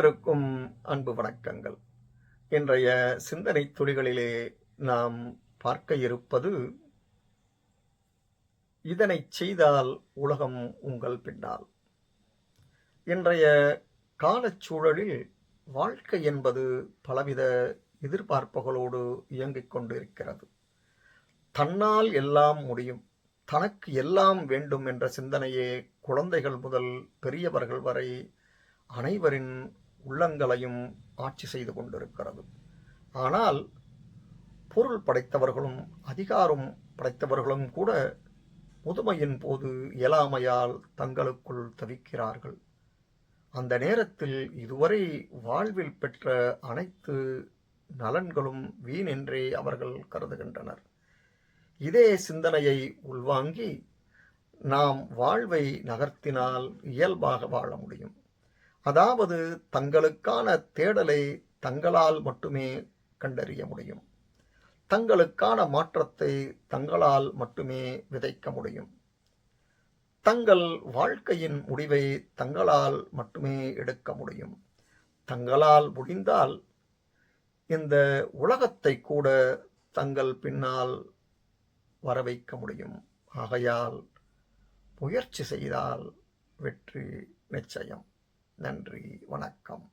அனைவருக்கும் அன்பு வணக்கங்கள். இன்றைய சிந்தனை துளிகளிலே நாம் பார்க்க இருப்பது இதனை செய்தால் உலகம் உங்கள் பின்னால். இன்றைய காலச்சூழலில் வாழ்க்கை என்பது பலவித எதிர்பார்ப்புகளோடு இயங்கிக் கொண்டிருக்கிறது. தன்னால் எல்லாம் முடியும் தனக்கு எல்லாம் வேண்டும் என்ற சிந்தனையே குழந்தைகள் முதல் பெரியவர்கள் வரை அனைவரின் உள்ளங்களையும் ஆட்சி செய்து கொண்டிருக்கிறது. ஆனால் பொருள் படைத்தவர்களும் அதிகாரம் படைத்தவர்களும் கூட முதுமையின் போது இயலாமையால் தங்களுக்குள் தவிக்கிறார்கள். அந்த நேரத்தில் இதுவரை வாழ்வில் பெற்ற அனைத்து நலன்களும் வீணென்றே அவர்கள் கருதுகின்றனர். இதே சிந்தனையை உள்வாங்கி நாம் வாழ்வை நகர்த்தினால் இயல்பாக வாழ முடியும். அதாவது தங்களுக்கான தேடலை தங்களால் மட்டுமே கண்டறிய முடியும். தங்களுக்கான மாற்றத்தை தங்களால் மட்டுமே விதைக்க முடியும். தங்கள் வாழ்க்கையின் முடிவை தங்களால் மட்டுமே எடுக்க முடியும். தங்களால் முடிந்தால் இந்த உலகத்தை கூட தங்கள் பின்னால் வர வைக்க முடியும். ஆகையால் முயற்சி செய்தால் வெற்றி நிச்சயம். நன்றி வணக்கம்.